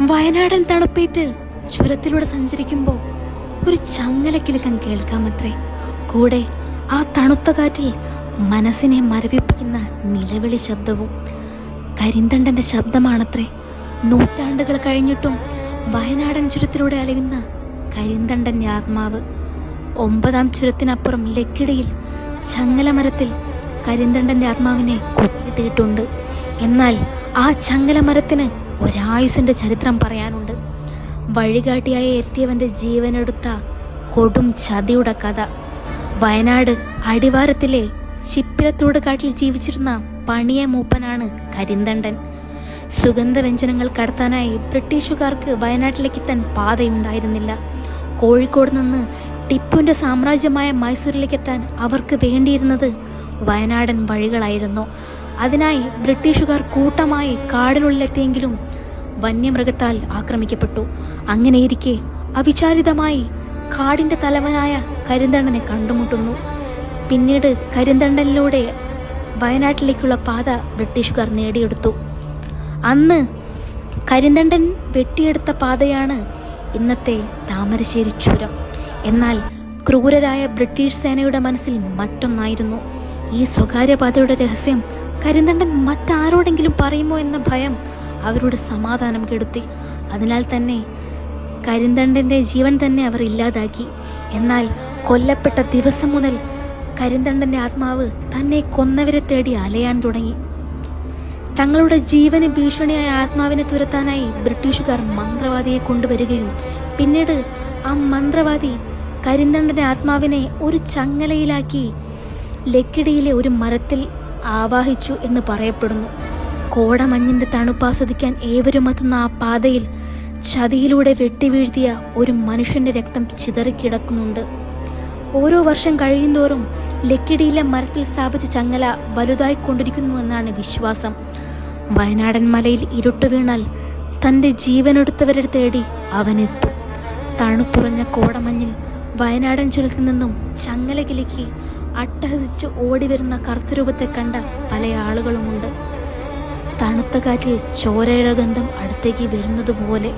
വയനാടൻ തണുപ്പേറ്റ് ചുരത്തിലൂടെ സഞ്ചരിക്കുമ്പോൾ ഒരു ചങ്ങലക്കിലക്കം കേൾക്കാമത്രേ. കൂടെ ആ തണുത്ത കാറ്റിൽ മനസ്സിനെ മരവിപ്പിക്കുന്ന നിലവിളി ശബ്ദവും കരിന്തണ്ടന്റെ ശബ്ദമാണത്രേ. നൂറ്റാണ്ടുകൾ കഴിഞ്ഞിട്ടും വയനാടൻ ചുരത്തിലൂടെ അലയുന്ന കരിന്തണ്ടന്റെ ആത്മാവ് ഒമ്പതാം ചുരത്തിനപ്പുറം ലക്കിടിയിൽ ചങ്ങലമരത്തിൽ കരിന്തണ്ടന്റെ ആത്മാവിനെ കുഴിതിയിട്ടുണ്ട് എന്നാൽ ആ ചങ്ങലമരത്തിന് ഒരായുസിന്റെ ചരിത്രം പറയാനുണ്ട്. വഴികാട്ടിയായി എത്തിയവന്റെ ജീവനെടുത്ത കൊടും ചതിയുടെ കഥ. വയനാട് അടിവാരത്തിലെ ചിപ്പിരത്തോട് കാട്ടിൽ ജീവിച്ചിരുന്ന പണിയ മൂപ്പനാണ് കരിന്തണ്ടൻ. സുഗന്ധവ്യഞ്ജനങ്ങൾ കടത്താനായി ബ്രിട്ടീഷുകാർക്ക് വയനാട്ടിലേക്ക് എത്താൻ പാതയുണ്ടായിരുന്നില്ല. കോഴിക്കോട് നിന്ന് ടിപ്പുവിന്റെ സാമ്രാജ്യമായ മൈസൂരിലേക്ക് എത്താൻ അവർക്ക് വേണ്ടിയിരുന്നത് വയനാടൻ വഴികളായിരുന്നു. അതിനായി ബ്രിട്ടീഷുകാർ കൂട്ടമായി കാടിനുള്ളിലെത്തിയെങ്കിലും വന്യമൃഗത്താൽ ആക്രമിക്കപ്പെട്ടു. അങ്ങനെയിരിക്കെ അവിചാരിതമായി കാടിന്റെ തലവനായ കരിന്തണ്ടനെ കണ്ടുമുട്ടുന്നു. പിന്നീട് കരിന്തണ്ടനിലൂടെ വയനാട്ടിലേക്കുള്ള പാത ബ്രിട്ടീഷുകാർ നേടിയെടുത്തു. അന്ന് കരിന്തണ്ടൻ വെട്ടിയെടുത്ത പാതയാണ് ഇന്നത്തെ താമരശ്ശേരി ചുരം. എന്നാൽ ക്രൂരരായ ബ്രിട്ടീഷ് സേനയുടെ മനസ്സിൽ മറ്റൊന്നായിരുന്നു. ഈ സ്വകാര്യപാതയുടെ രഹസ്യം കരിന്തണ്ടൻ മറ്റാരോടെങ്കിലും പറയുമോ എന്ന ഭയം അവരുടെ സമാധാനം കെടുത്തി. അതിനാൽ തന്നെ കരിന്തണ്ടന്റെ ജീവൻ തന്നെ അവർ ഇല്ലാതാക്കി. എന്നാൽ കൊല്ലപ്പെട്ട ദിവസം മുതൽ കരിന്തണ്ടന്റെ ആത്മാവ് തന്നെ കൊന്നവരെ തേടി അലയാൻ തുടങ്ങി. തങ്ങളുടെ ജീവന് ഭീഷണിയായ ആത്മാവിനെ തുരത്താനായി ബ്രിട്ടീഷുകാർ മന്ത്രവാദിയെ കൊണ്ടുവരികയും പിന്നീട് ആ മന്ത്രവാദി കരിന്തണ്ടന്റെ ആത്മാവിനെ ഒരു ചങ്ങലയിലാക്കി ലക്കിടിയിലെ ഒരു മരത്തിൽ ആവാഹിച്ചു എന്ന് പറയപ്പെടുന്നു. കോടമഞ്ഞിന്റെ തണുപ്പ് ആസ്വദിക്കാൻ ഏവരും എത്തുന്ന ആ പാതയിൽ ചതിയിലൂടെ വെട്ടിവീഴ്ത്തിയ ഒരു മനുഷ്യന്റെ രക്തം ചിതറിക്കിടക്കുന്നുണ്ട്. ഓരോ വർഷം കഴിയുന്തോറും ലക്കിടിയിലെ മരത്തിൽ സ്ഥാപിച്ച ചങ്ങല വലുതായിക്കൊണ്ടിരിക്കുന്നുവെന്നാണ് വിശ്വാസം. വയനാടൻ മലയിൽ ഇരുട്ട് വീണാൽ തന്റെ ജീവനെടുത്തവരെ തേടി അവനെത്തും തണുത്തുറഞ്ഞ കോടമഞ്ഞിൽ വയനാടൻ ചുരത്തിൽ നിന്നും ചങ്ങല കിലുക്കി അട്ടഹസിച്ച് ഓടിവരുന്ന കറുത്തരൂപത്തെ കണ്ട പല ആളുകളുമുണ്ട്. തണുത്ത കാറ്റിൽ ചോരയുടെ ഗന്ധം അടുത്തേക്ക് വരുന്നത് പോലെ